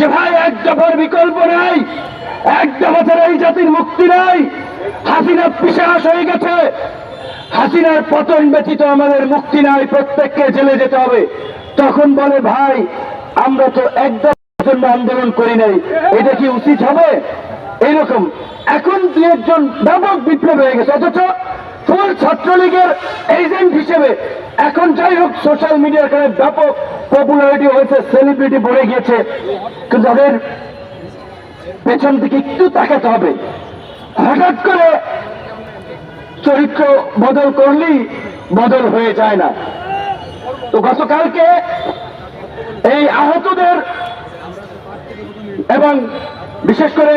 যে ভাই, এক দফার বিকল্প নাই, এক দফা ছাড়া এই জাতির মুক্তি নাই। হাসিনা পিসাস হয়ে গেছে। হাসিনার পতন ব্যতীত আমাদের মুক্তি নাই, প্রত্যেককে জেলে যেতে হবে। তখন বলে, ভাই, আমরা তো একদম জন্য আন্দোলন করি নাই। এটা কি উচিত হবে? এইরকম। এখন দু একজন ব্যাপক বিপ্লব হয়ে গেছে। অথচ ফুল ছাত্রলীগের এজেন্ট হিসেবে এখন যাই হোক সোশ্যাল মিডিয়ার কারণে ব্যাপক পপুলারিটি হয়েছে সেলিব্রিটি পড়ে গিয়েছে। কিন্তু তাদের পেছন দিকে একটু তাকাতে হবে। হঠাৎ করে চরিত্র বদল করলেই বদল হয়ে যায় না। তো গতকালকে এই আহতদের এবং বিশেষ করে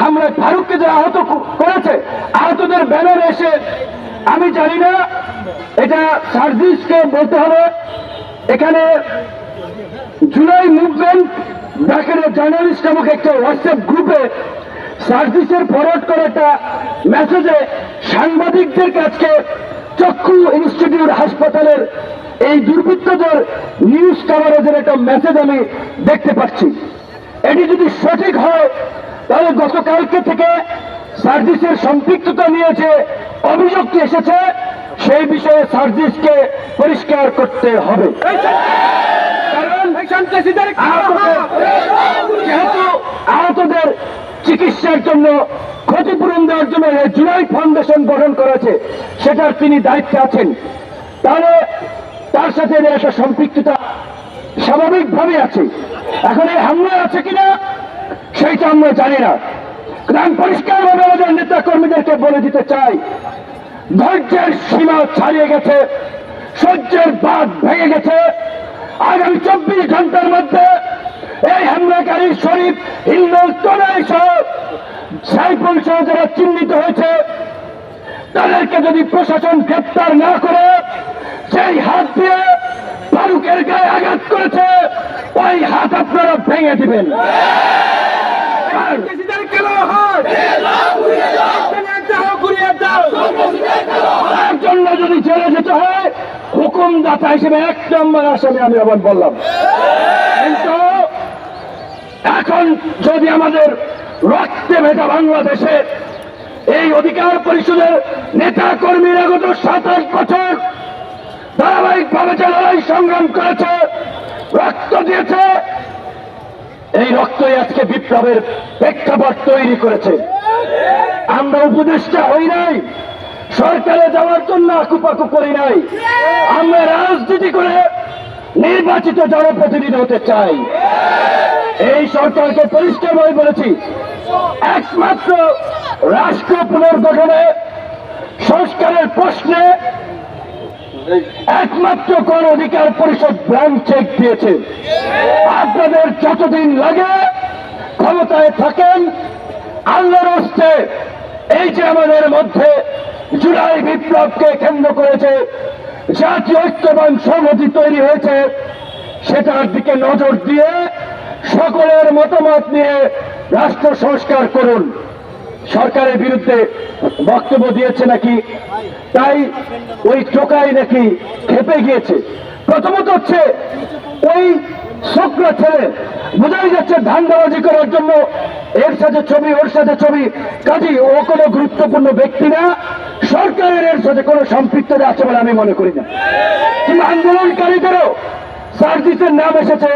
হামলা ফারুককে যে আহত করেছে, আহতদের ব্যানার এসে, আমি জানি না, এটা সার্জিসকে বলতে হবে। এখানে জুলাই মুভমেন্ট ব্র্যাকেটের জার্নালিস্ট নামক একটা হোয়াটসঅ্যাপ গ্রুপে সার্ভিসের ফরওয়ার্ড করে একটা মেসেজে সাংবাদিকদের কাছে চক্ষু ইনস্টিটিউট হাসপাতালের এই দুর্বৃত্তদের নিউজ কাভারেজের একটা মেসেজ আমি দেখতে পাচ্ছি। এটি যদি সঠিক হয়, তাহলে গতকালকে থেকে সার্ভিসের সম্পৃক্ততা নিয়ে যে অভিযোগটি এসেছে সেই বিষয়ে সার্ভিসকে পরিষ্কার করতে হবে। কারণ যেহেতু আহতদের চিকিৎসার জন্য, ক্ষতিপূরণ দেওয়ার জন্য জুলাই ফাউন্ডেশন গঠন করেছে, সেটার তিনি দায়িত্বে আছেন। তাহলে তার সাথে এদের একটা সম্পৃক্ততা স্বাভাবিকভাবে আছে। এখন এই হামলা আছে কিনা, সেইটা আমরা জানি না। আমি পরিষ্কারভাবে আমাদের নেতা কর্মীদেরকে বলে দিতে চাই ধৈর্যের সীমা ছাড়িয়ে গেছে সহ্যের বাদ ভেঙে গেছে। আগামী চব্বিশ ঘণ্টার মধ্যে এই হামলাকারী শরীফ হিন্দুল তোলাই সহ সাইফুল সহ যারা চিহ্নিত হয়েছে। তাদেরকে যদি প্রশাসন গ্রেপ্তার না করে সেই হাত দিয়ে ফারুকের গায়ে আঘাত করেছে ওই হাত আপনারা ভেঙে দিবেন। যদি জেলে যেতে হয়, হুকুমদাতা হিসেবে এক নম্বর আসামি আমি আবার বললাম। কিন্তু এখন যদি আমাদের রক্তে ভেজা বাংলাদেশে এই অধিকার পরিষদের নেতা কর্মীরা গত সাত আট বছর ধারাবাহিকভাবে যে লড়াই সংগ্রাম করেছে, রক্ত দিয়েছে, এই রক্তই আজকে বিপ্লবের প্রেক্ষাপট তৈরি করেছে। আমরা উপদেষ্টা হই নাই। সরকারে যাওয়ার জন্য আকুপাকু করি নাই। আমরা রাজনীতি করে নির্বাচিত জনপ্রতিনিধি হতে চাই। এই সরকারকে পরিষ্কারভাবে বলেছি, একমাত্র রাষ্ট্র পুনর্গঠনে, সংস্কারের প্রশ্নে একমাত্র কোন অধিকার পরিষদ ব্ল্যাঙ্ক চেক দিয়েছে। আপনাদের যতদিন লাগে ক্ষমতায় থাকেন, আল্লাহর হস্তে এই যে আমাদের মধ্যে জুলাই বিপ্লবকে কেন্দ্র করেছে, জাতীয় ঐক্য এবং সংহতি তৈরি হয়েছে, সেটার দিকে নজর দিয়ে সকলের মতামত নিয়ে রাষ্ট্র সংস্কার করুন। সরকারের বিরুদ্ধে বক্তব্য দিয়েছে নাকি? তাই ওই টোকাই নাকি খেপে গিয়েছে। প্রথমত হচ্ছে ওই শুক্র ছেলে, বোঝাই যাচ্ছে ধান্দাবাজি করার জন্য এর সাথে ছবি, ওর সাথে ছবি। কাজী, ও কোনো গুরুত্বপূর্ণ ব্যক্তি না। সরকারের এর সাথে কোনো সম্পৃক্ততা আছে বলে আমি মনে করি না। কিন্তু আন্দোলনকারীদেরও সার্ভিসের নাম এসেছে।